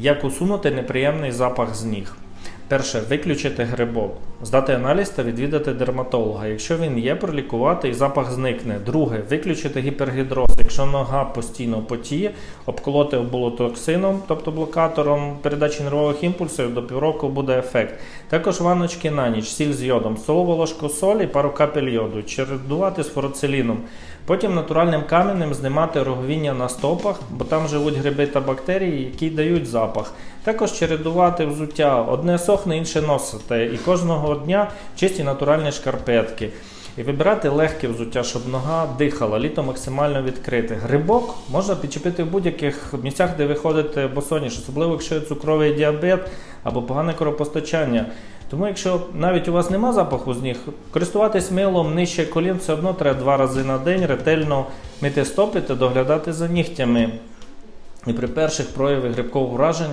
Як усунути неприємний запах з ніг? Перше, виключити грибок, здати аналіз та відвідати дерматолога. Якщо він є, пролікувати і запах зникне. Друге, виключити гіпергідроз. Якщо нога постійно потіє, обколоти оболотоксином, тобто блокатором передачі нервових імпульсів, до півроку буде ефект. Також ванночки на ніч, сіль з йодом, столову ложку солі, пару капель йоду, чередувати з фуроциліном. Потім натуральним каменем знімати роговіння на стопах, бо там живуть гриби та бактерії, які дають запах. Також чередувати взуття, одне сохне, інше носите, і кожного дня чисті натуральні шкарпетки. І вибирати легке взуття, щоб нога дихала, літо максимально відкрите. Грибок можна підчепити в будь-яких місцях, де ви ходите босоніж, особливо якщо є цукровий діабет або погане кровопостачання. Тому, якщо навіть у вас нема запаху з ніг, користуватись милом нижче колін все одно треба два рази на день ретельно мити стопи та доглядати за нігтями. І при перших проявах грибкового враження